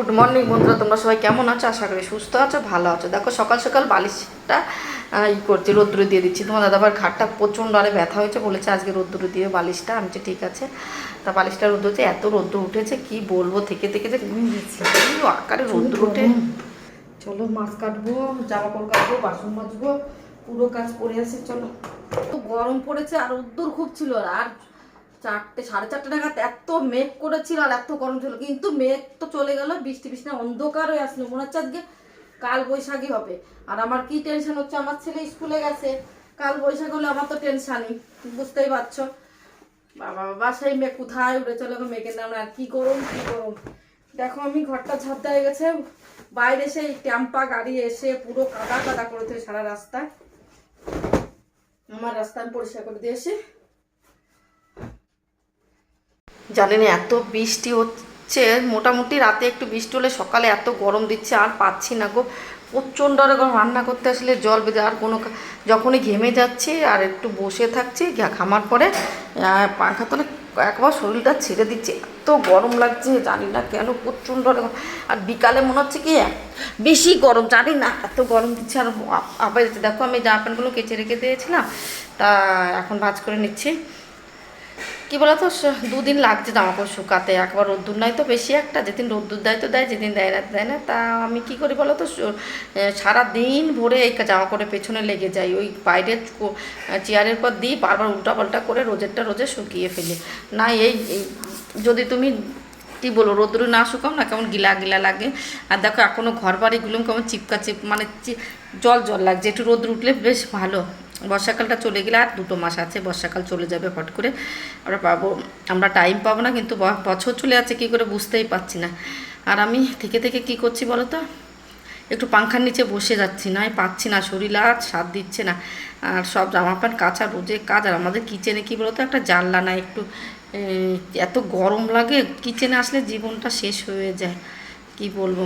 Good morning বন্ধুরা তোমরা সবাই কেমন আছো? আশা করি সুস্থ আছো ভালো আছো। দেখো সকাল সকাল বালিশটা ই করছি রোদ্দুরে দিয়ে দিচ্ছি। তোমার দাদাবার ঘাটটা প্রচণ্ড আরে ব্যথা হয়েছে বলেছে আজকে রোদ্দুরে দিয়ে বালিশটা আমি বলছি, ঠিক আছে। তা বালিশটা রোদ্দ হচ্ছে এত রোদ্দুর উঠেছে কি বলব থেকে থেকে যে আকারে রোদ্দুর উঠে। চলো মাছ কাটবো জামা কাপড় কাটবো বাসন মাজবো পুরো কাজ পড়ে আছে চলো। তো গরম পড়েছে আর রোদ্দুর খুব ছিল আর চারটে, সাড়ে চারটে নাগাদ এত মেঘ করেছিল আর এত গরম ছিল। কিন্তু মেঘ তো চলে গেল, বৃষ্টি বৃষ্টি অন্ধকার হয়ে আসলো। মনে হচ্ছে আজকে কাল বৈশাখী হবে। আর আমার কি টেনশন হচ্ছে? আমার ছেলে স্কুলে গেছে। কাল বৈশাখ হলে আমার তো টেনশনই বুঝতেই পারছ। বাবা বাবা, সেই মেঘ কোথায় উড়ে চলে গো মেঘের নাম আর কি গরম কি গরম। দেখো আমি ঘরটা ঝাঁপ দেওয়া গেছে। বাইরে সেই ট্যাম্পা গাড়ি এসে পুরো কাদা কাদা করে সারা রাস্তায়। আমার রাস্তা আমি পরিষ্কার করে দিয়েছি। জানি না, এত বৃষ্টি হচ্ছে, মোটামুটি রাতে একটু বৃষ্টি হলে সকালে এত গরম দিচ্ছে, আর পাচ্ছি না গো। প্রচণ্ড গরম রান্না করতে আসলে জল বেঁধে, আর কোনো যখনই ঘেমে যাচ্ছি, আর একটু বসে থাকছি ঘামার পরে পাখা তলে একবার শরীরটা ছেড়ে দিচ্ছে। এত গরম লাগছে, জানি না কেন, প্রচণ্ড আরে বিকালে মনে হচ্ছে কি বেশি গরম, জানি না, এত গরম দিচ্ছে। আর আবার দেখো, আমি জামা প্যান্টগুলো কেচে রেখে দিয়েছিলাম, তা এখন ভাজ করে নিচ্ছি। কি বলতো দুদিন লাগছে জামা কাপড় শুকাতে। একবার রোদ্দুর নাই তো বেশি একটা, যেদিন রোদ্দুর দেয় তো দেয়, যেদিন দেয় না দেয় না। তা আমি কি করি বলো তো সারা দিন ভরে এই জামা কাপড়ের পেছনে লেগে যাই। ওই বাইরের চেয়ারের পর দিই, বারবার উল্টা পাল্টা করে রোজেরটা রোজে শুকিয়ে ফেলি। না, এই যদি তুমি কি বলো রোদ্দুরে না শুকাও না, কেমন গিলা গিলা লাগে। আর দেখো এখনও ঘর বাড়িগুলো কেমন চিপকা চিপ মানে জল জল লাগছে। একটু রোদ্র উঠলে বেশ ভালো। বর্ষাকালটা চলে গেলে আর দুটো মাস আছে, বর্ষাকাল চলে যাবে ফট করে। আমরা পাবো, আমরা টাইম পাবো না, কিন্তু বছর চলে যাচ্ছে, কী করে বুঝতেই পারছি না। আর আমি থেকে থেকে কি করছি বলো তো? একটু পাংখার নিচে বসে যাচ্ছি, না পাচ্ছি না, শরীর আর সাথ দিচ্ছে না। আর সব জামা প্যান্ট কাচা রোজে কাজ, আর আমাদের কিচেনে কী বলতো একটা জানলা না, একটু এত গরম লাগে, কিচেনে আসলে জীবনটা শেষ হয়ে যায়, কি বলব?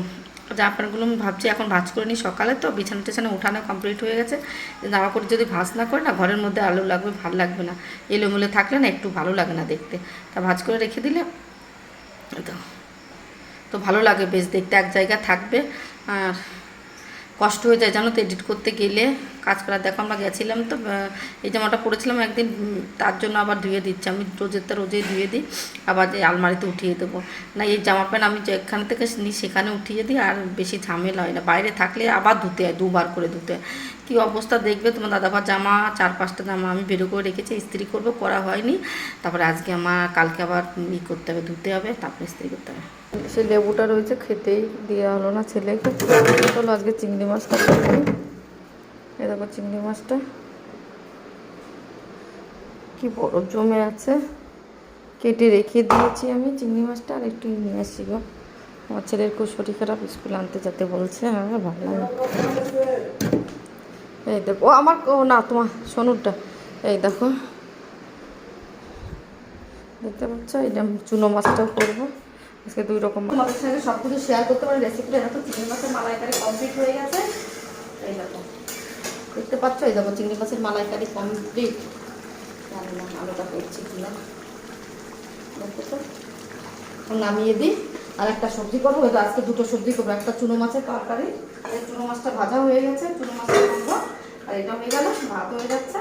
জামা প্যান্টগুলো আমি ভাবছি, এখন ভাজ করে নিই সকালে তো, বিছানা টিছানা উঠানো কমপ্লিট হয়ে গেছে। জামা করে যদি ভাজ না করে না, ঘরের মধ্যে আলো লাগবে, ভালো লাগবে না। এলোমেলো থাকলে না একটু ভালো লাগে না দেখতে। তা ভাজ করে রেখে দিলে, তো তো ভালো লাগে বেশ দেখতে, এক জায়গা থাকবে। আর কষ্ট হয়ে যায়, জানো তো এডিট করতে গেলে। কাজ করার, দেখো, আমরা গেছিলাম তো এই জামাটা পরেছিলাম একদিন তার জন্য আবার ধুয়ে দিচ্ছি। আমি রোজের রোজেরটা রোজেই ধুয়ে দিই, আবার যে আলমারিতে উঠিয়ে দেবো। না, এই জামা প্যান্ট আমি যেখান থেকে নিই সেখানে উঠিয়ে দিই, আর বেশি ঝামেলা হয় না। বাইরে থাকলে আবার ধুতে হয়, দুবার করে ধুতে হয়। কী অবস্থা দেখবে তোমার দাদাভার জামা চার পাঁচটা জামা আমি বেরো করে রেখেছি, ইস্ত্রি করব, করা হয়নি। তারপরে আজকে আমার, কালকে আবার ই করতে হবে, ধুতে হবে, তারপরে ইস্ত্রি করতে হবে। সে লেবুটা রয়েছে, খেতেই দেওয়া হলো না ছেলেকে। আজকে চিংড়ি মাছটা এই দেখো চিংড়ি মাছটা। কি বড় জমে আছে। কেটে রেখে দিয়েছি আমি চিংড়ি মাছটা, আর একটু নিয়ে আসি গো। আমার ছেলের খুব শরীর খারাপ, স্কুল আনতে যেতে বলছে হ্যাঁ ভালো লাগে এই দেখো, ও আমার ও না, তোমার সোনুরটা। এই দেখো। দেখতে পাচ্ছ? এই চুনো মাছটাও করব। আজকে দুই রকম তোমাদের সঙ্গে সব কিছু শেয়ার করতে পারি রেসিপিটা দেখো, চিংড়ি মাছের মালাইকারি কমপ্লিট হয়ে গেছে। এই দেখো। দেখতে পাচ্ছ? এই দেখো, চিংড়ি মাছের মালাইকারি কমপ্লিট না আলুটা করছি কিনা। দেখো তো নামিয়ে দিই। আর একটা সবজি করব হয়তো আজকে দুটো সবজি করব। একটা চুনো মাছের তরকারি চুনো মাছটা ভাজা হয়ে গেছে। চুনো মাছটা করব আর এটা হয়ে গেল, ভাত হয়ে যাচ্ছে।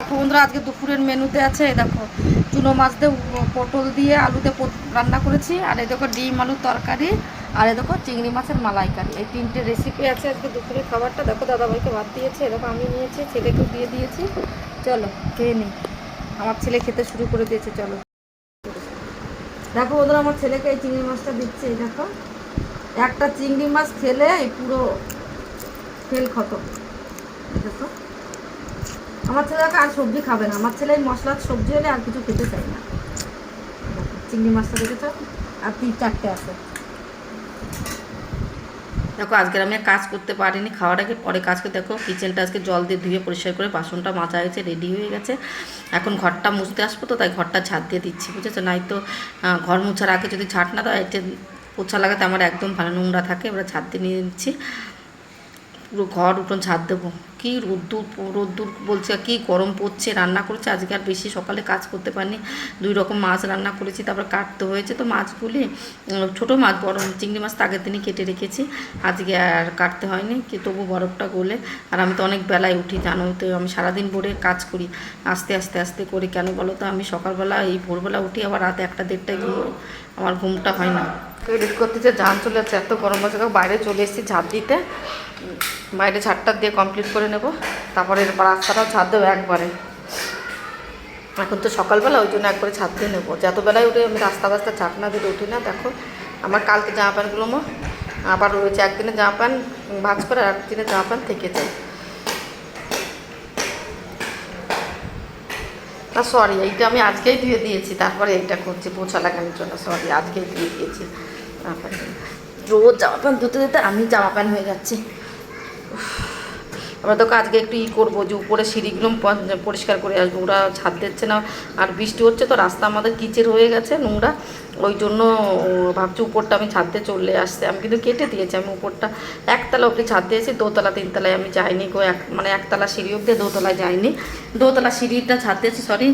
বন্ধুরা, আজকে দুপুরের মেনুতে আছে দেখো, চুনো মাছ দিয়ে পটল দিয়ে আলুতে রান্না করেছি, আর এই দেখো ডিম, আলুর তরকারি আর দেখো, চিংড়ি মাছের মালাইকারি। এই তিনটে রেসিপি আছে আজকে দুপুরের খাবারটা। দেখো, দাদাভাইকে ভাত দিয়েছে এরকম আমি নিয়েছি, ছেলেকেও দিয়ে দিয়েছি। চলো, খেয়ে নিই আমার ছেলে খেতে শুরু করে দিয়েছে, চলো। দেখো ওদের আমার ছেলেকে এই চিংড়ি মাছটা দিচ্ছে, এই দেখো। একটা চিংড়ি মাছ খেলে পুরো খতম। এই দেখো। আমার ছেলে আর সবজি খাবে না। আমার ছেলে মশলার সবজি হলে আর কিছু খেতে চাই না। চিংড়ি মাছটা দেখেছ? আর তিন, চারটে আছে। দেখো আজকে আমি কাজ করতে পারিনি, খাওয়ার আগে পরে কাজ করে। দেখো, কিচেনটা আজকে জল দিয়ে ধুয়ে পরিষ্কার করে বাসনটা মাজা হয়েছে রেডি হয়ে গেছে। এখন ঘরটা মুছতে আসব তো, তাই ঘরটা ছাদ দিয়ে দিচ্ছি, বুঝেছ? নাই তো ঘর মোছার আগে যদি ঝাড় না এটা পোছা লাগাতে আমার একদম ভালো নোংরা থাকে, এবার ছাদ দিয়ে নিয়ে নিচ্ছি। পুরো ঘর উঠোন ছাদ দেবো। কী রোদ্দুর রোদ্দুর বলছে কি গরম পড়ছে, রান্না করেছে, আজকে আর বেশি সকালে কাজ করতে পারিনি। দুই রকম মাছ রান্না করেছি, তারপর কাটতে হয়েছে। তো মাছগুলি ছোটো মাছ, বড় চিংড়ি মাছ তো আগের দিনই কেটে রেখেছি, আজকে আর কাটতে হয়নি, কি তবু বরফটা গলে। আর আমি তো অনেক বেলায় উঠি, জানো, তো আমি সারাদিন ভোরে কাজ করি, আস্তে আস্তে আস্তে করি। কেন বলো তো, আমি সকালবেলা, এই ভোরবেলা উঠি, আবার রাতে একটা দেড়টায় ঘুম, আমার ঘুমটা হয় না। এডিট করতে যে জান চলে যাচ্ছে, এত গরম আছে বাইরে চলে এসেছি ঝাঁপ দিতে। বাইরে ঝাড়টা দিয়ে কমপ্লিট করে নেব। তারপরে এরপর রাস্তাটাও ছাদ দেবো একবারে। এখন তো সকালবেলা, ওই জন্য একবারে ছাদ দিয়ে নেব। যত বেলায় উঠে আমি রাস্তা বাস্তা ছাদ না দিতে উঠি না, দেখো, আমার কালকে জামা প্যান্টগুলো মো, আবার রয়েছে একদিনে জামা প্যান্ট, ভাজ করে আর একদিনে জামা প্যান্ট থেকে যায়। না সরি এইটা আমি আজকেই ধুয়ে দিয়েছি, তারপরে এইটা করছি পোছা লাগানোর জন্য সরি আজকেই ধুয়ে দিয়েছি। রোজ জামা প্যান্ট ধুতে ধুতে আমি জামা প্যান্ট হয়ে যাচ্ছি। আমরা তোকে আজকে একটু ই করব যে উপরে সিঁড়িগুলো পরিষ্কার করে আসব। ওরা ছাদ দিচ্ছে না। আর বৃষ্টি হচ্ছে তো রাস্তা আমাদের কিচের হয়ে গেছে নোংরা। ওই জন্য ভাবছি উপরটা আমি ছাদতে চলে আসছে আমি কিন্তু কেটে দিয়েছি আমি উপরটা। একতলা অবধি ছাদ দিয়েছি, দোতলা, তিনতলায় আমি যাইনি গো। এক মানে একতলা সিঁড়ি অবধি, দোতলায় যাইনি। দোতলা সিঁড়িটা ছাদ দিয়েছি সরি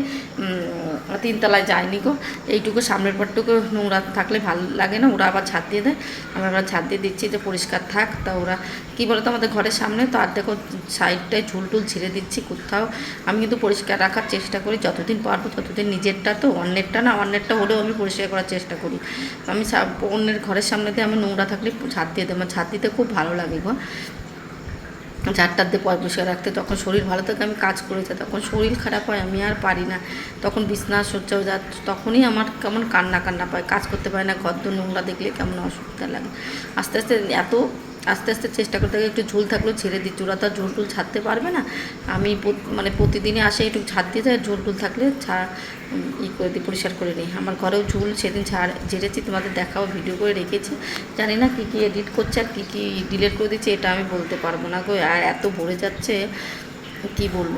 তিনতলায় যাইনি গো। এইটুকু সামনের পরটুকু নোংরা থাকলে ভালো লাগে না, ওরা আবার ছাদ দিয়ে দেয়। আমরা আবার ছাদ দিয়ে দিচ্ছি যে পরিষ্কার থাক, তা ওরা, কী বলতো আমাদের ঘরের সামনে তো আর দেখো সাইডটায় ঝুল টুল ছিঁড়ে দিচ্ছি কোথাও। আমি কিন্তু পরিষ্কার রাখার চেষ্টা করি, যতদিন পারব ততদিন নিজেরটা তো, অন্যেরটা না, অন্যেরটা হলেও আমি পরিষ্কার করার চেষ্টা করি। আমি অন্যের ঘরের সামনে দিয়ে আমি নোংরা থাকলে ছাদ দিয়ে দেবো আমার ছাদ দিতে খুব ভালো লাগে গো। ঝাড়টার দিয়ে পরিষ্কার রাখতে, তখন শরীর ভালো থাকে, আমি কাজ করেছি তখন শরীর খারাপ হয়, আমি আর পারি না। তখন বিছনা শয্যাও যা, তখনই আমার কেমন কান্না কান্না পায়, কাজ করতে পারি না, ঘর দোর নোংরা দেখলে কেমন অসুবিধা লাগে। আস্তে আস্তে এত আস্তে আস্তে চেষ্টা করতে একটু ঝুল থাকলেও ছেড়ে দিই। ওরা তো ঝুল টুল ছাড়তে পারবে না। আমি মানে প্রতিদিনই আসে একটু ছাড় যায় ঝুল টুল থাকলে ছাড় ই করে দিই, পরিষ্কার করে নিই। আমার ঘরেও ঝুল সেদিন ছাড় ঝেড়েছি, তোমাদের দেখাও, ভিডিও করে রেখেছি। জানি না কী কী এডিট করছে আর কী কী ডিলিট করে দিচ্ছে, এটা আমি বলতে পারব না গো। আর এত ভরে যাচ্ছে, কি বলব?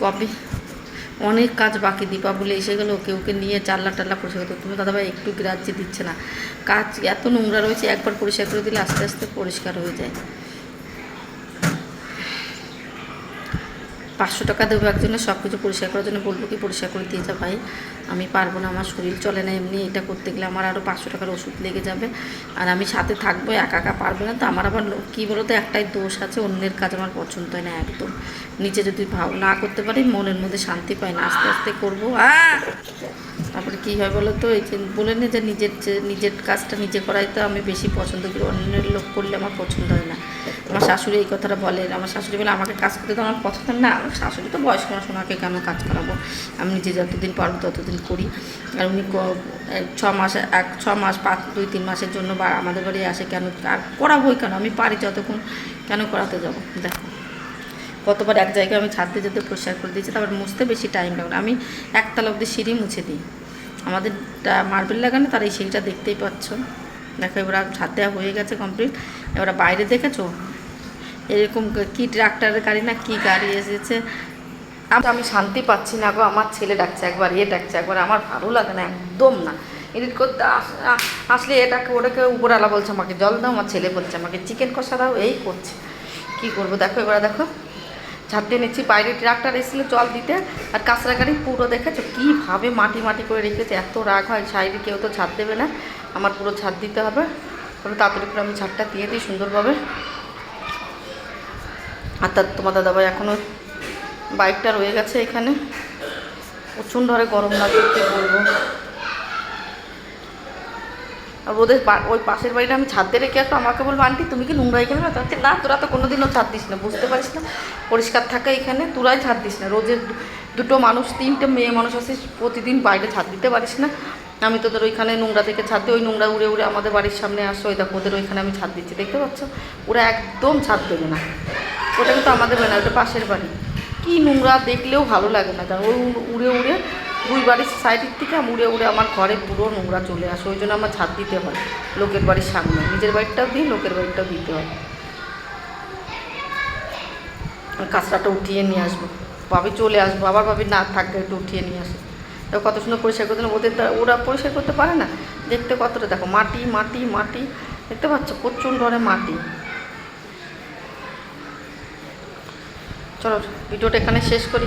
কবে অনেক কাজ বাকি, দীপাবলি এসে গেলো কেউ কে নিয়ে চাল্লা টাল্লা পরিষ্কার করতে তুমি দাদাভাই একটু গ্রাহ্য দিচ্ছে না। কাজ এত নোংরা রয়েছে, একবার পরিষ্কার করে দিলে আস্তে আস্তে পরিষ্কার হয়ে যায়। পাঁচশো টাকা দেবো একজনের সব কিছু পরিষ্কার করার জন্য বলব কি পরিষ্কার করে দিয়ে যা ভাই। আমি পারব না, আমার শরীর চলে না এমনি, এটা করতে গেলে আমার আরও পাঁচশো টাকার ওষুধ লেগে যাবে। আর আমি সাথে থাকব, একা একা পারব না তো, আমার আবার কী বলো তো একটাই দোষ আছে, অন্যের কাজ আমার পছন্দ হয় না একদম। নিজে যদি ভাব না করতে পারি, মনের মধ্যে শান্তি পাই না, আস্তে আস্তে করব! তারপরে কী হয় বলো তো, এই যে বলে নে যে নিজের যে নিজের কাজটা নিজে করাই তো আমি বেশি পছন্দ করি, অন্যের লোক করলে আমার পছন্দ হয় না। শাশুড়ি এই কথাটা বলে, আমার শাশুড়ি বলে, আমাকে কাজ করতে তো আমার পছন্দ না। আমার শাশুড়ি তো বয়স্ক মানুষ, ওনাকে কেন কাজ করাবো? আমি নিজে যতদিন পারব ততদিন করি। আর উনি ছ মাসে, এক, ছ মাস, পাঁচ, দুই, তিন মাসের জন্য বা আমাদের বাড়ি আসে, কেন আর করাবোই কেন? আমি পারি যতক্ষণ, কেন করাতে যাব? দেখো। কতবার এক জায়গায় আমি ছাদ দিয়ে যেতে পরিষ্কার করে দিয়েছি, তারপর মুছতে বেশি টাইম লাগে না। আমি একতলা অবধি সিঁড়ি মুছে দিই। আমাদের মার্বেল লাগানো, তার এই সিঁড়িটা দেখতেই পাচ্ছ। দেখো, এবার ছাদ দেওয়া হয়ে গেছে কমপ্লিট এবার বাইরে দেখেছ? এরকম কি ট্রাক্টরের গাড়ি না কি গাড়ি এসেছে? আম- শান্তি পাচ্ছি না গো, আমার ছেলে ডাকছে একবার, এ ডাকছে একবার, আমার ভালো লাগে না, একদম না। এডিট করতে আস- আসলে এটাকে, ওটাকে উপরওয়ালা বলছে আমাকে, জল দাও, আমার ছেলে বলছে আমাকে চিকেন কষা দাও এই করছে। কি করব, দেখো এবার দেখো। ঝাড় দিয়ে নিচ্ছি, বাইরে ট্রাক্টর এসেছিল জল দিতে, আর কাঁচরা গাড়ি পুরো দেখেছ? কীভাবে মাটি মাটি করে রেখেছে, এত রাগ হয়, সাইডে কেউ তো ছাদ দেবে না, আমার পুরো ছাদ দিতে হবে। তাহলে তাড়াতাড়ি করে আমি ছাদটা দিয়ে দিই সুন্দরভাবে। আর তার তোমার দাদাভাই এখনও বাইকটা রয়ে গেছে এখানে। প্রচণ্ড হারে গরম লাগে কী বলব। আর ওদের ওই পাশের বাড়িটা আমি ছাদে রেখে আসব আমাকে বলব আন্টি, তুমি কি নোংরা এখানে তাহলে না, তোরা তো কোনোদিনও ছাদ দিস না, বুঝতে পারিস না। পরিষ্কার থাকে এখানে, তোরাই ছাদ দিস না। রোজের দুটো মানুষ, তিনটে মেয়ে মানুষ আছে, প্রতিদিন বাইরে ছাদ দিতে পারিস না। আমি তোদের ওইখানে নোংরা থেকে ছাদ দিই ওই নোংরা উড়ে উড়ে আমাদের বাড়ির সামনে আসো। ওই দেখো, ওদের ওইখানে আমি ছাদ দিচ্ছি, দেখতে পাচ্ছ? ওরা একদম ছাদ দেবে না। ওটা কিন্তু আমাদের বাড়ি না, ওটা পাশের বাড়ি। কি নোংরা দেখলেও ভালো লাগে না জানো ওই উড়ে- উড়ে দুই বাড়ির সাইডের থেকে আমি উড়ে উড়ে আমার ঘরে পুরো নোংরা চলে আসে, ওই জন্য আমার ছাদ দিতে হয় লোকের বাড়ির সামনে, নিজের বাড়িটাও দিই লোকের বাড়িটাও দিতে হয়। আর কাঁচরাটা উঠিয়ে নিয়ে আসব। ভাবি চলে আসব, আবার ভাবি না থাকবে একটু উঠিয়ে নিয়ে আসব তো কত সুন্দর পরিষ্কার করতে ওদের ওরা পরিষ্কার করতে পারে না? দেখতে কতটা, দেখো মাটি মাটি মাটি, দেখতে পাচ্ছ প্রচণ্ড হারে মাটি। চলো ভিডিওটা এখানে শেষ করি।